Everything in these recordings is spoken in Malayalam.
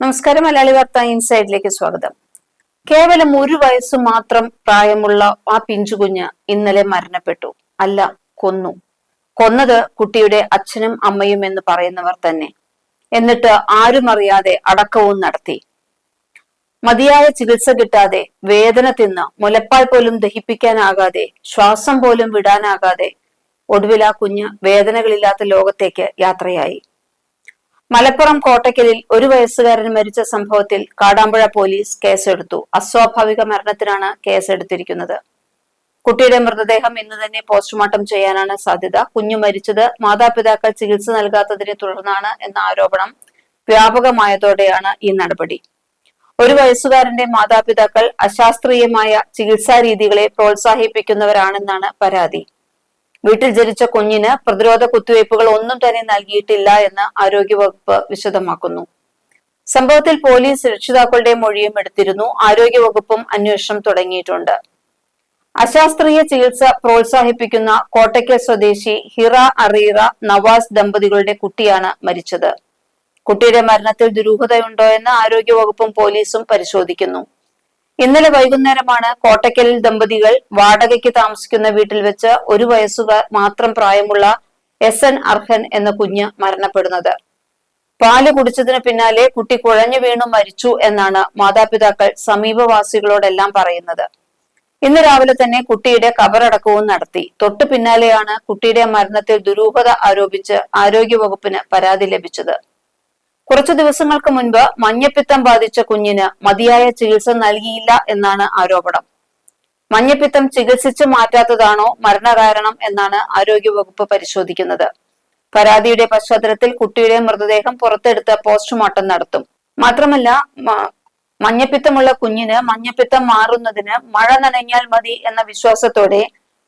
നമസ്കാരം മലയാളി വാർത്ത ഇൻസൈഡിലേക്ക് സ്വാഗതം. കേവലം ഒരു വയസ്സ് മാത്രം പ്രായമുള്ള ആ പിഞ്ചുകുഞ്ഞ് ഇന്നലെ മരണപ്പെട്ടു. അല്ല കൊന്നു. കൊന്നത് കുട്ടിയുടെ അച്ഛനും അമ്മയും എന്ന് പറയുന്നവർ തന്നെ. എന്നിട്ട് ആരും അറിയാതെ അടക്കവും നടത്തി. മതിയായ ചികിത്സ കിട്ടാതെ വേദന തിന്ന് മുലപ്പാൽ പോലും ദഹിപ്പിക്കാനാകാതെ ശ്വാസം പോലും വിടാനാകാതെ ഒടുവിൽ ആ കുഞ്ഞ് വേദനകളില്ലാത്ത ലോകത്തേക്ക് യാത്രയായി. മലപ്പുറം കോട്ടയ്ക്കലിൽ ഒരു വയസ്സുകാരൻ മരിച്ച സംഭവത്തിൽ കാടാമ്പുഴ പോലീസ് കേസെടുത്തു. അസ്വാഭാവിക മരണത്തിനാണ് കേസെടുത്തിരിക്കുന്നത്. കുട്ടിയുടെ മൃതദേഹം ഇന്ന് തന്നെ പോസ്റ്റ്മോർട്ടം ചെയ്യാനാണ് സാധ്യത. കുഞ്ഞു മരിച്ചത് മാതാപിതാക്കൾ ചികിത്സ നൽകാത്തതിനെ തുടർന്നാണ് എന്ന ആരോപണം വ്യാപകമായതോടെയാണ് ഈ നടപടി. ഒരു വയസ്സുകാരന്റെ മാതാപിതാക്കൾ അശാസ്ത്രീയമായ ചികിത്സാ രീതികളെ പ്രോത്സാഹിപ്പിക്കുന്നവരാണെന്നാണ് പരാതി. വീട്ടിൽ ജനിച്ച കുഞ്ഞിന് പ്രതിരോധ കുത്തിവയ്പ്പുകൾ ഒന്നും തന്നെ നൽകിയിട്ടില്ല എന്ന് ആരോഗ്യവകുപ്പ് വിശദമാക്കുന്നു. സംഭവത്തിൽ പോലീസ് രക്ഷിതാക്കളുടെ മൊഴിയും എടുത്തിരുന്നു. ആരോഗ്യവകുപ്പും അന്വേഷണം തുടങ്ങിയിട്ടുണ്ട്. അശാസ്ത്രീയ ചികിത്സ പ്രോത്സാഹിപ്പിക്കുന്ന കോട്ടയ്ക്കൽ സ്വദേശി ഹിറ അറീറ നവാസ് ദമ്പതികളുടെ കുട്ടിയാണ് മരിച്ചത്. കുട്ടിയുടെ മരണത്തിൽ ദുരൂഹതയുണ്ടോ എന്ന് ആരോഗ്യവകുപ്പും പോലീസും പരിശോധിക്കുന്നു. ഇന്നലെ വൈകുന്നേരമാണ് കോട്ടയ്ക്കലിൽ ദമ്പതികൾ വാടകയ്ക്ക് താമസിക്കുന്ന വീട്ടിൽ വെച്ച് ഒരു വയസ്സുകാർ മാത്രം പ്രായമുള്ള എസ് എൻ അർഹൻ എന്ന കുഞ്ഞ് മരണപ്പെടുന്നത്. പാൽ കുടിച്ചതിന് പിന്നാലെ കുട്ടി കുഴഞ്ഞു വീണു മരിച്ചു എന്നാണ് മാതാപിതാക്കൾ സമീപവാസികളോടെല്ലാം പറയുന്നത്. ഇന്ന് രാവിലെ തന്നെ കുട്ടിയുടെ കബറടക്കവും നടത്തി. തൊട്ടു പിന്നാലെയാണ് കുട്ടിയുടെ മരണത്തിൽ ദുരൂഹത ആരോപിച്ച് ആരോഗ്യവകുപ്പിന് പരാതി ലഭിച്ചത്. കുറച്ചു ദിവസങ്ങൾക്ക് മുൻപ് മഞ്ഞപ്പിത്തം ബാധിച്ച കുഞ്ഞിന് മതിയായ ചികിത്സ നൽകിയില്ല എന്നാണ് ആരോപണം. മഞ്ഞപ്പിത്തം ചികിത്സിച്ച് മാറ്റാത്തതാണോ മരണകാരണം എന്നാണ് ആരോഗ്യവകുപ്പ് പരിശോധിക്കുന്നത്. പരാതിയുടെ പശ്ചാത്തലത്തിൽ കുട്ടിയുടെ മൃതദേഹം പുറത്തെടുത്ത് പോസ്റ്റ്മോർട്ടം നടത്തും. മാത്രമല്ല മഞ്ഞപ്പിത്തമുള്ള കുഞ്ഞിന് മഞ്ഞപ്പിത്തം മാറുന്നതിന് മഴ നനഞ്ഞാൽ മതി എന്ന വിശ്വാസത്തോടെ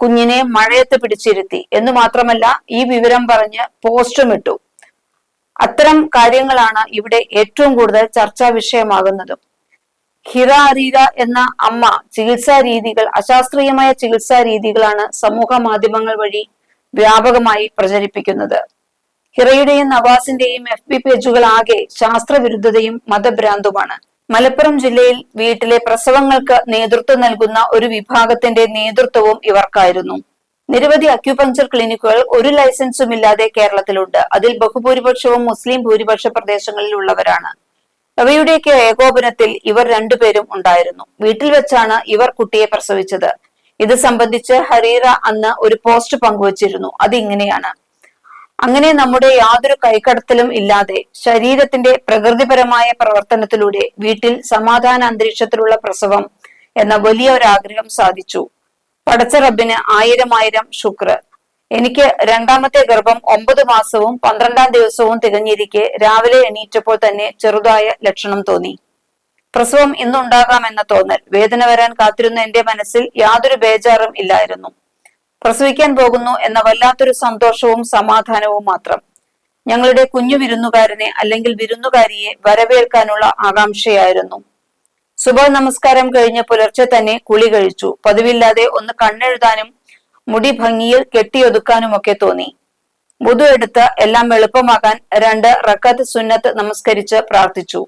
കുഞ്ഞിനെ മഴയത്ത് പിടിച്ചിരുത്തി. എന്ന് മാത്രമല്ല ഈ വിവരം പറഞ്ഞ് പോസ്റ്റും ഇട്ടു. അത്തരം കാര്യങ്ങളാണ് ഇവിടെ ഏറ്റവും കൂടുതൽ ചർച്ചാ വിഷയമാകുന്നതും. ഹിറ അരീര എന്ന അമ്മ ചികിത്സാ രീതികൾ അശാസ്ത്രീയമായ ചികിത്സാ രീതികളാണ് സമൂഹ മാധ്യമങ്ങൾ വഴി വ്യാപകമായി പ്രചരിപ്പിക്കുന്നത്. ഹിറയുടെയും നവാസിന്റെയും എഫ് പി പേജുകൾ ആകെ ശാസ്ത്രവിരുദ്ധതയും മതഭ്രാന്തുമാണ്. മലപ്പുറം ജില്ലയിൽ വീട്ടിലെ പ്രസവങ്ങൾക്ക് നേതൃത്വം നൽകുന്ന ഒരു വിഭാഗത്തിന്റെ നേതൃത്വവും ഇവർക്കായിരുന്നു. നിരവധി അക്യുപങ്ചർ ക്ലിനിക്കുകൾ ഒരു ലൈസൻസും ഇല്ലാതെ കേരളത്തിലുണ്ട്. അതിൽ ബഹുഭൂരിപക്ഷവും മുസ്ലിം ഭൂരിപക്ഷ പ്രദേശങ്ങളിൽ ഉള്ളവരാണ്. അവയുടെയൊക്കെ ഏകോപനത്തിൽ ഇവർ രണ്ടുപേരും ഉണ്ടായിരുന്നു. വീട്ടിൽ വെച്ചാണ് ഇവർ കുട്ടിയെ പ്രസവിച്ചത്. ഇത് സംബന്ധിച്ച് ഹരീറ അന്ന് ഒരു പോസ്റ്റ് പങ്കുവച്ചിരുന്നു. അതിങ്ങനെയാണ്. അങ്ങനെ നമ്മുടെ യാതൊരു കൈക്കടത്തലും ഇല്ലാതെ ശരീരത്തിന്റെ പ്രകൃതിപരമായ പ്രവർത്തനത്തിലൂടെ വീട്ടിൽ സമാധാന അന്തരീക്ഷത്തിലുള്ള പ്രസവം എന്ന വലിയ ഒരു ആഗ്രഹം സാധിച്ചു. പടച്ച റബ്ബിന് ആയിരം ആയിരം ശുക്ർ. എനിക്ക് രണ്ടാമത്തെ ഗർഭം ഒമ്പത് മാസവും പന്ത്രണ്ടാം ദിവസവും തികഞ്ഞിരിക്കെ രാവിലെ എണീറ്റപ്പോൾ തന്നെ ചെറുതായ ലക്ഷണം തോന്നി. പ്രസവം ഇന്നുണ്ടാകാമെന്ന തോന്നൽ വേദന വരാൻ കാത്തിരുന്ന എന്റെ മനസ്സിൽ യാതൊരു ബേജാറും ഇല്ലായിരുന്നു. പ്രസവിക്കാൻ പോകുന്നു എന്ന വല്ലാത്തൊരു സന്തോഷവും സമാധാനവും മാത്രം. ഞങ്ങളുടെ കുഞ്ഞു വിരുന്നുകാരനെ അല്ലെങ്കിൽ വിരുന്നുകാരിയെ വരവേൽക്കാനുള്ള ആകാംക്ഷയായിരുന്നു. സുബ നമസ്കാരം കഴിഞ്ഞ പുലർച്ചെ തന്നെ കുളി കഴിച്ചു. പതിവില്ലാതെ ഒന്ന് കണ്ണെഴുതാനും മുടി ഭംഗിയിൽ കെട്ടിയൊതുക്കാനുമൊക്കെ തോന്നി. മുതു എടുത്ത് എല്ലാം എളുപ്പമാകാൻ രണ്ട് റക്കത്ത് സുന്നത്ത് നമസ്കരിച്ച് പ്രാർത്ഥിച്ചു.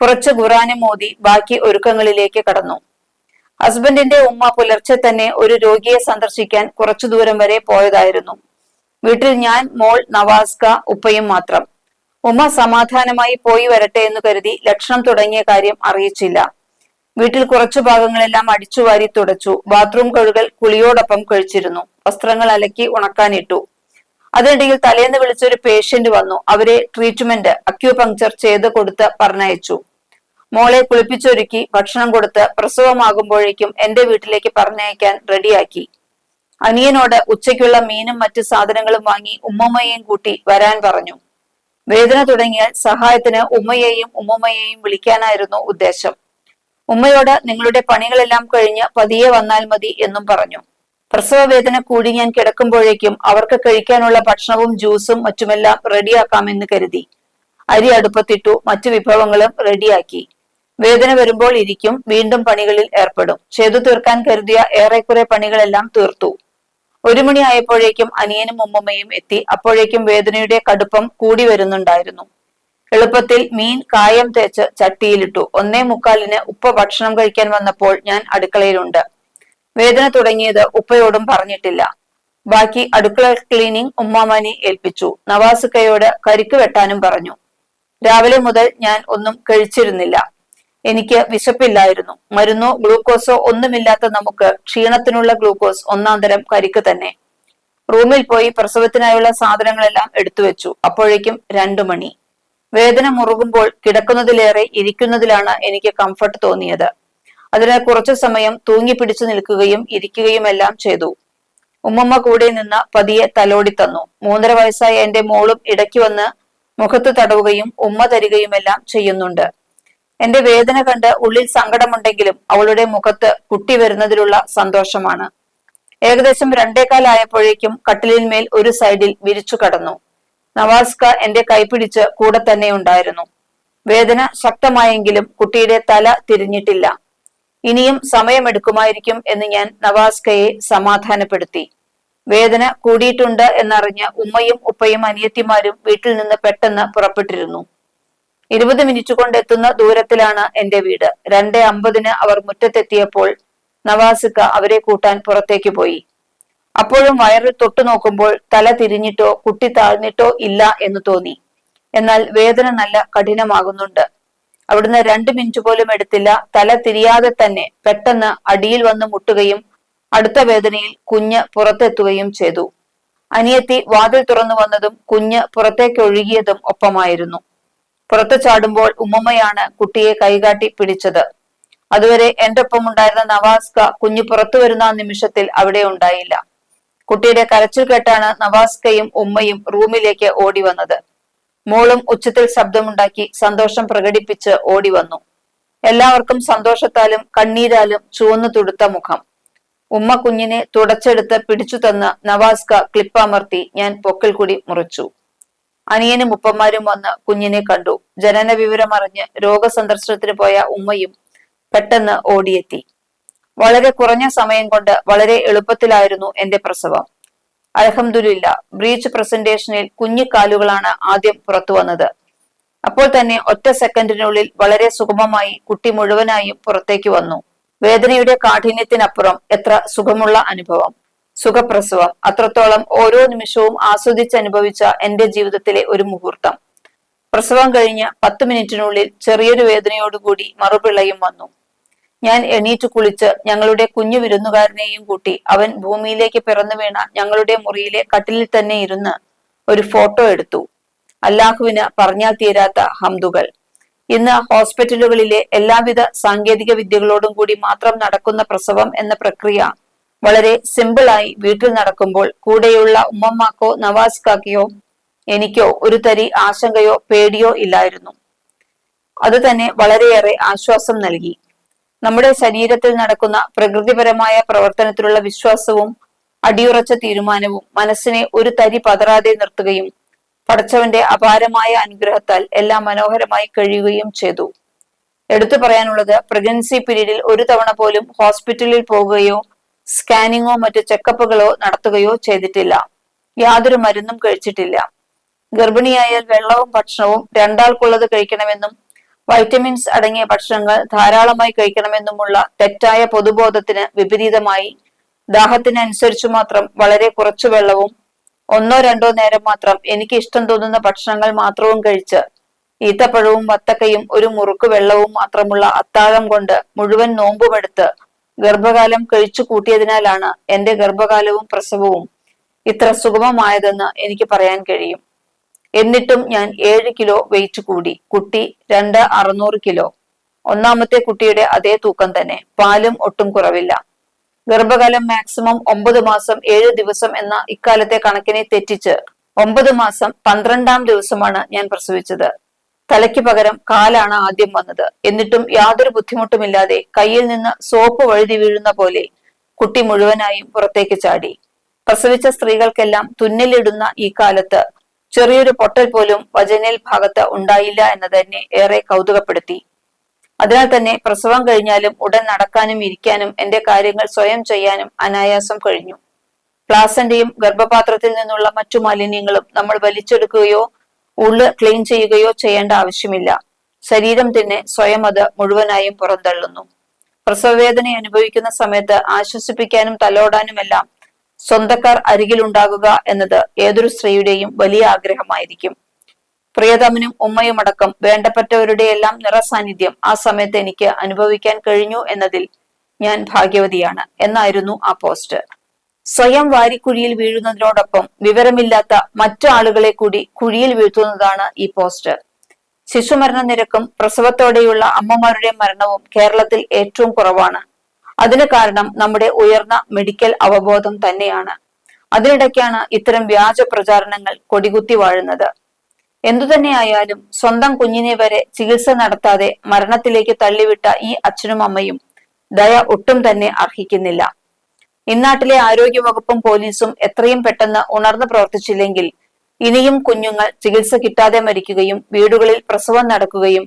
കുറച്ച് ഖുറാനും മോദി ബാക്കി ഒരുക്കങ്ങളിലേക്ക് കടന്നു. ഹസ്ബൻഡിന്റെ ഉമ്മ പുലർച്ചെ തന്നെ ഒരു രോഗിയെ സന്ദർശിക്കാൻ കുറച്ചു ദൂരം വരെ പോയതായിരുന്നു. വീട്ടിൽ ഞാൻ മോൾ നവാസ്ക ഉപ്പയും മാത്രം. ഉമ്മ സമാധാനമായി പോയി വരട്ടെ എന്ന് കരുതി ലക്ഷണം തുടങ്ങിയ കാര്യം അറിയിച്ചില്ല. വീട്ടിൽ കുറച്ചു ഭാഗങ്ങളെല്ലാം അടിച്ചുവാരി തുടച്ചു. ബാത്റൂം കഴുകൽ കുളിയോടൊപ്പം കഴിച്ചിരുന്നു. വസ്ത്രങ്ങൾ അലക്കി ഉണക്കാനിട്ടു. അതിനിടയിൽ തലേന്ന് വിളിച്ചൊരു പേഷ്യന്റ് വന്നു. അവരെ ട്രീറ്റ്മെന്റ് അക്യൂപങ്ചർ ചെയ്ത് കൊടുത്ത് പറഞ്ഞയച്ചു. മോളെ കുളിപ്പിച്ചൊരുക്കി ഭക്ഷണം കൊടുത്ത് പ്രസവമാകുമ്പോഴേക്കും എന്റെ വീട്ടിലേക്ക് പറഞ്ഞയക്കാൻ റെഡിയാക്കി. അനിയനോട് ഉച്ചയ്ക്കുള്ള മീനും മറ്റു സാധനങ്ങളും വാങ്ങി ഉമ്മമ്മയെയും കൂട്ടി വരാൻ പറഞ്ഞു. വേദന തുടങ്ങിയാൽ സഹായത്തിന് ഉമ്മയെയും ഉമ്മമ്മയെയും വിളിക്കാനായിരുന്നു ഉദ്ദേശം. ഉമ്മയോട് നിങ്ങളുടെ പണികളെല്ലാം കഴിഞ്ഞ് പതിയെ വന്നാൽ മതി എന്നും പറഞ്ഞു. പ്രസവ വേദന കൂടി ഞാൻ കിടക്കുമ്പോഴേക്കും അവർക്ക് കഴിക്കാനുള്ള ഭക്ഷണവും ജ്യൂസും മറ്റുമെല്ലാം റെഡിയാക്കാമെന്ന് കരുതി. അരി അടുപ്പത്തിട്ടു മറ്റു വിഭവങ്ങളും റെഡിയാക്കി. വേദന വരുമ്പോൾ ഇരിക്കും വീണ്ടും പണികളിൽ ഏർപ്പെടും. ചെയ്തു തീർക്കാൻ കരുതിയ ഏറെക്കുറെ പണികളെല്ലാം തീർത്തു. ഒരു മണിയായപ്പോഴേക്കും അനിയനും ഉമ്മമ്മയും എത്തി. അപ്പോഴേക്കും വേദനയുടെ കടുപ്പം കൂടി വരുന്നുണ്ടായിരുന്നു. എളുപ്പത്തിൽ മീൻ കായം തേച്ച് ചട്ടിയിലിട്ടു. ഒന്നേ മുക്കാലിന് ഉപ്പ ഭക്ഷണം കഴിക്കാൻ വന്നപ്പോൾ ഞാൻ അടുക്കളയിലുണ്ട്. വേദന തുടങ്ങിയത് ഉപ്പയോടും പറഞ്ഞിട്ടില്ല. ബാക്കി അടുക്കള ക്ലീനിങ് ഉമ്മാമനി ഏൽപ്പിച്ചു. നവാസുക്കയോട് കരിക്ക് വെട്ടാനും പറഞ്ഞു. രാവിലെ മുതൽ ഞാൻ ഒന്നും കഴിച്ചിരുന്നില്ല. എനിക്ക് വിശപ്പില്ലായിരുന്നു. മരുന്നോ ഗ്ലൂക്കോസോ ഒന്നുമില്ലാത്ത നമുക്ക് ക്ഷീണത്തിനുള്ള ഗ്ലൂക്കോസ് ഒന്നാം തരം കരിക്ക് തന്നെ. റൂമിൽ പോയി പ്രസവത്തിനായുള്ള സാധനങ്ങളെല്ലാം എടുത്തു വെച്ചു അപ്പോഴേക്കും രണ്ടു മണി. വേദന മുറുകുമ്പോൾ കിടക്കുന്നതിലേറെ ഇരിക്കുന്നതിലാണ് എനിക്ക് കംഫർട്ട് തോന്നിയത്. അതിനാൽ കുറച്ചു സമയം തൂങ്ങി പിടിച്ചു നിൽക്കുകയും ഇരിക്കുകയും എല്ലാം ചെയ്തു. ഉമ്മമ്മ കൂടെ നിന്ന് പതിയെ തലോടി തന്നു. മൂന്നര വയസ്സായ എന്റെ മോളും ഇടയ്ക്ക് വന്ന് മുഖത്ത് തടവുകയും ഉമ്മ തരികയും എല്ലാം ചെയ്യുന്നുണ്ട്. എന്റെ വേദന കണ്ട് ഉള്ളിൽ സങ്കടമുണ്ടെങ്കിലും അവളുടെ മുഖത്ത് കുട്ടി വരുന്നതിലുള്ള സന്തോഷമാണ്. ഏകദേശം രണ്ടേകാലായപ്പോഴേക്കും കട്ടിലിന്മേൽ ഒരു സൈഡിൽ വിരിച്ചു കടന്നു. നവാസ്ക എന്റെ കൈപിടിച്ച് കൂടെ തന്നെ ഉണ്ടായിരുന്നു. വേദന ശക്തമായെങ്കിലും കുട്ടിയുടെ തല തിരിഞ്ഞിട്ടില്ല. ഇനിയും സമയമെടുക്കുമായിരിക്കും എന്ന് ഞാൻ നവാസ്കയെ സമാധാനപ്പെടുത്തി. വേദന കൂടിയിട്ടുണ്ട് എന്നറിഞ്ഞ് ഉമ്മയും ഉപ്പയും അനിയത്തിമാരും വീട്ടിൽ നിന്ന് പെട്ടെന്ന് പുറപ്പെട്ടിരുന്നു. ഇരുപത് മിനിറ്റ് കൊണ്ട് എത്തുന്ന ദൂരത്തിലാണ് എന്റെ വീട്. രണ്ട് അമ്പതിന് അവർ മുറ്റത്തെത്തിയപ്പോൾ നവാസിക്ക അവരെ കൂട്ടാൻ പുറത്തേക്ക് പോയി. അപ്പോഴും വയറിൽ തൊട്ടു നോക്കുമ്പോൾ തല തിരിഞ്ഞിട്ടോ കുട്ടി താഴ്ന്നിട്ടോ ഇല്ല എന്ന് തോന്നി. എന്നാൽ വേദന നല്ല കഠിനമാകുന്നുണ്ട്. അവിടുന്ന് രണ്ട് മിനിറ്റ് പോലും എടുത്തില്ല. തല തിരിയാതെ തന്നെ പെട്ടെന്ന് അടിയിൽ വന്ന് മുട്ടുകയും അടുത്ത വേദനയിൽ കുഞ്ഞ് പുറത്തെത്തുകയും ചെയ്തു. അനിയത്തി വാതിൽ തുറന്നു വന്നതും കുഞ്ഞ് പുറത്തേക്ക് ഒഴുകിയതും ഒപ്പമായിരുന്നു. പുറത്തു ചാടുമ്പോൾ ഉമ്മമ്മയാണ് കുട്ടിയെ കൈകാട്ടി പിടിച്ചത്. അതുവരെ എന്റെ ഒപ്പം ഉണ്ടായിരുന്ന നവാസ്ക കുഞ്ഞു പുറത്തു വരുന്ന നിമിഷത്തിൽ അവിടെ ഉണ്ടായില്ല. കുട്ടിയുടെ കരച്ചിൽ കേട്ടാണ് നവാസ്കയും ഉമ്മയും റൂമിലേക്ക് ഓടി വന്നത്. മോളും ഉച്ചത്തിൽ ശബ്ദമുണ്ടാക്കി സന്തോഷം പ്രകടിപ്പിച്ച് ഓടി വന്നു. എല്ലാവർക്കും സന്തോഷത്താലും കണ്ണീരാലും ചുവന്നു തുടുത്ത മുഖം. ഉമ്മ കുഞ്ഞിനെ തുടച്ചെടുത്ത് പിടിച്ചു തന്ന നവാസ്ക ക്ലിപ്പമർത്തി ഞാൻ പൊക്കിൽ കൂടി മുറിച്ചു. അനിയനും ഉപ്പന്മാരും വന്ന് കുഞ്ഞിനെ കണ്ടു. ജനന വിവരം അറിഞ്ഞ് രോഗസന്ദർശനത്തിന് പോയ ഉമ്മയും പെട്ടെന്ന് ഓടിയെത്തി. വളരെ കുറഞ്ഞ സമയം കൊണ്ട് വളരെ എളുപ്പത്തിലായിരുന്നു എന്റെ പ്രസവം. അലഹമില്ല ബ്രീച്ച് പ്രസന്റേഷനിൽ കുഞ്ഞിക്കാലുകളാണ് ആദ്യം പുറത്തു വന്നത്. അപ്പോൾ തന്നെ ഒറ്റ സെക്കൻഡിനുള്ളിൽ വളരെ സുഗമമായി കുട്ടി മുഴുവനായും പുറത്തേക്ക് വന്നു. വേദനയുടെ കാഠിന്യത്തിനപ്പുറം എത്ര സുഖമുള്ള അനുഭവം. സുഖപ്രസവം അത്രത്തോളം ഓരോ നിമിഷവും ആസ്വദിച്ചനുഭവിച്ച എന്റെ ജീവിതത്തിലെ ഒരു മുഹൂർത്തം. പ്രസവം കഴിഞ്ഞ് പത്ത് മിനിറ്റിനുള്ളിൽ ചെറിയൊരു വേദനയോടുകൂടി മറുപിള്ളയും വന്നു. ഞാൻ എണീറ്റ് കുളിച്ച് ഞങ്ങളുടെ കുഞ്ഞു വിരുന്നുകാരനെയും കൂട്ടി അവൻ ഭൂമിയിലേക്ക് പിറന്നു വീണ ഞങ്ങളുടെ മുറിയിലെ കട്ടിലിൽ തന്നെ ഇരുന്ന് ഒരു ഫോട്ടോ എടുത്തു. അല്ലാഹുവിന് പറഞ്ഞാൽ തീരാത്ത ഹംദുകൾ. ഇന്ന് ഹോസ്പിറ്റലുകളിലെ എല്ലാവിധ സാങ്കേതിക വിദ്യകളോടും കൂടി മാത്രം നടക്കുന്ന പ്രസവം എന്ന പ്രക്രിയ വളരെ സിമ്പിളായി വീട്ടിൽ നടക്കുമ്പോൾ കൂടെയുള്ള ഉമ്മമാക്കോ നവാസ്കാക്കയോ എനിക്കോ ഒരു തരി ആശങ്കയോ പേടിയോ ഇല്ലായിരുന്നു. അത് തന്നെ വളരെയേറെ ആശ്വാസം നൽകി. നമ്മുടെ ശരീരത്തിൽ നടക്കുന്ന പ്രകൃതിപരമായ പ്രവർത്തനത്തിലുള്ള വിശ്വാസവും അടിയുറച്ച തീരുമാനവും മനസ്സിനെ ഒരു തരി പതറാതെ നിർത്തുകയും പടച്ചവന്റെ അപാരമായ അനുഗ്രഹത്താൽ എല്ലാം മനോഹരമായി കഴിയുകയും ചെയ്തു. എടുത്തു പറയാനുള്ളത് പ്രഗ്നൻസി പീരീഡിൽ ഒരു തവണ പോലും ഹോസ്പിറ്റലിൽ പോവുകയോ സ്കാനിങ്ങോ മറ്റ് ചെക്കപ്പുകളോ നടത്തുകയോ ചെയ്തിട്ടില്ല. യാതൊരു മരുന്നും കഴിച്ചിട്ടില്ല. ഗർഭിണിയായാൽ വെള്ളവും ഭക്ഷണവും രണ്ടാൾക്കുള്ളത് കഴിക്കണമെന്നും വൈറ്റമിൻസ് അടങ്ങിയ ഭക്ഷണങ്ങൾ ധാരാളമായി കഴിക്കണമെന്നുമുള്ള തെറ്റായ പൊതുബോധത്തിന് വിപരീതമായി. ദാഹത്തിനനുസരിച്ചു മാത്രം വളരെ കുറച്ചു വെള്ളവും ഒന്നോ രണ്ടോ നേരം മാത്രം എനിക്ക് ഇഷ്ടം തോന്നുന്ന ഭക്ഷണങ്ങൾ മാത്രവും കഴിച്ച് ഈത്തപ്പഴവും വത്തക്കയും ഒരു മുറുക്ക് വെള്ളവും മാത്രമുള്ള അത്താഴം കൊണ്ട് മുഴുവൻ നോമ്പുമെടുത്ത് ഗർഭകാലം കഴിച്ചു കൂട്ടിയതിനാലാണ് എന്റെ ഗർഭകാലവും പ്രസവവും ഇത്ര സുഗമമായതെന്ന് എനിക്ക് പറയാൻ കഴിയും. എന്നിട്ടും ഞാൻ ഏഴ് കിലോ വെയിറ്റ് കൂടി. കുട്ടി രണ്ട് അറുന്നൂറ് കിലോ. ഒന്നാമത്തെ കുട്ടിയുടെ അതേ തൂക്കം തന്നെ. പാലും ഒട്ടും കുറവില്ല. ഗർഭകാലം മാക്സിമം ഒമ്പത് മാസം ഏഴ് ദിവസം എന്ന ഇക്കാലത്തെ കണക്കിനെ തെറ്റിച്ച് ഒമ്പത് മാസം പന്ത്രണ്ടാം ദിവസമാണ് ഞാൻ പ്രസവിച്ചത്. തലയ്ക്ക് പകരം കാലാണ് ആദ്യം വന്നത്. എന്നിട്ടും യാതൊരു ബുദ്ധിമുട്ടുമില്ലാതെ കയ്യിൽ നിന്ന് സോപ്പ് വഴുതി വീഴുന്ന പോലെ കുട്ടി മുഴുവനായും പുറത്തേക്ക് ചാടി. പ്രസവിച്ച സ്ത്രീകൾക്കെല്ലാം തുന്നലിടുന്ന ഈ കാലത്ത് ചെറിയൊരു പൊട്ടൽ പോലും വജനൽ ഭാഗത്ത് ഉണ്ടായില്ല എന്നത് തന്നെ ഏറെ കൗതുകപ്പെടുത്തി. അതിനാൽ തന്നെ പ്രസവം കഴിഞ്ഞാലും ഉടൻ നടക്കാനും ഇരിക്കാനും എന്റെ കാര്യങ്ങൾ സ്വയം ചെയ്യാനും അനായാസം കഴിഞ്ഞു. പ്ലാസന്റെയും ഗർഭപാത്രത്തിൽ നിന്നുള്ള മറ്റു മാലിന്യങ്ങളും നമ്മൾ വലിച്ചെടുക്കുകയോ ഉള്ള് ക്ലീൻ ചെയ്യുകയോ ചെയ്യേണ്ട ആവശ്യമില്ല. ശരീരം തന്നെ സ്വയം അത് മുഴുവനായും പുറന്തള്ളുന്നു. പ്രസവവേദന അനുഭവിക്കുന്ന സമയത്ത് ആശ്വസിപ്പിക്കാനും തലോടാനുമെല്ലാം സ്വന്തക്കാർ അരികിലുണ്ടാകുക എന്നത് ഏതൊരു സ്ത്രീയുടെയും വലിയ ആഗ്രഹമായിരിക്കും. പ്രിയതമനും വേണ്ടപ്പെട്ടവരുടെ എല്ലാം നിറസാന്നിധ്യം ആ സമയത്ത് എനിക്ക് അനുഭവിക്കാൻ കഴിഞ്ഞു എന്നതിൽ ഞാൻ ഭാഗ്യവതിയാണ് എന്നായിരുന്നു ആ പോസ്റ്റ്. സ്വയം വാരിക്കുഴിയിൽ വീഴുന്നതിനോടൊപ്പം വിവരമില്ലാത്ത മറ്റു ആളുകളെ കൂടി കുഴിയിൽ വീഴ്ത്തുന്നതാണ് ഈ പോസ്റ്റ്. ശിശുമരണ നിരക്കും പ്രസവത്തോടെയുള്ള അമ്മമാരുടെ മരണവും കേരളത്തിൽ ഏറ്റവും കുറവാണ്. അതിന് കാരണം നമ്മുടെ ഉയർന്ന മെഡിക്കൽ അവബോധം തന്നെയാണ്. അതിനിടയ്ക്കാണ് ഇത്തരം വ്യാജ പ്രചാരണങ്ങൾ കൊടികുത്തി വാഴുന്നത്. എന്തുതന്നെയായാലും സ്വന്തം കുഞ്ഞിനെ വരെ ചികിത്സ നടത്താതെ മരണത്തിലേക്ക് തള്ളിവിട്ട ഈ അച്ഛനും അമ്മയും ദയ ഒട്ടും തന്നെ അർഹിക്കുന്നില്ല. ഇന്നാട്ടിലെ ആരോഗ്യവകുപ്പും പോലീസും എത്രയും പെട്ടെന്ന് ഉണർന്നു പ്രവർത്തിച്ചില്ലെങ്കിൽ ഇനിയും കുഞ്ഞുങ്ങൾ ചികിത്സ കിട്ടാതെ മരിക്കുകയും വീടുകളിൽ പ്രസവം നടക്കുകയും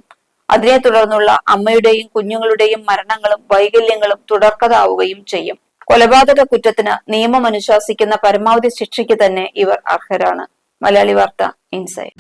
അതിനെ തുടർന്നുള്ള അമ്മയുടെയും കുഞ്ഞുങ്ങളുടെയും മരണങ്ങളും വൈകല്യങ്ങളും തുടർക്കതാവുകയും ചെയ്യും. കൊലപാതക കുറ്റത്തിന് നിയമം അനുശാസിക്കുന്ന പരമാവധി ശിക്ഷയ്ക്ക് തന്നെ ഇവർ അർഹരാണ്. മലയാളി വാർത്ത ഇൻസൈഡ്.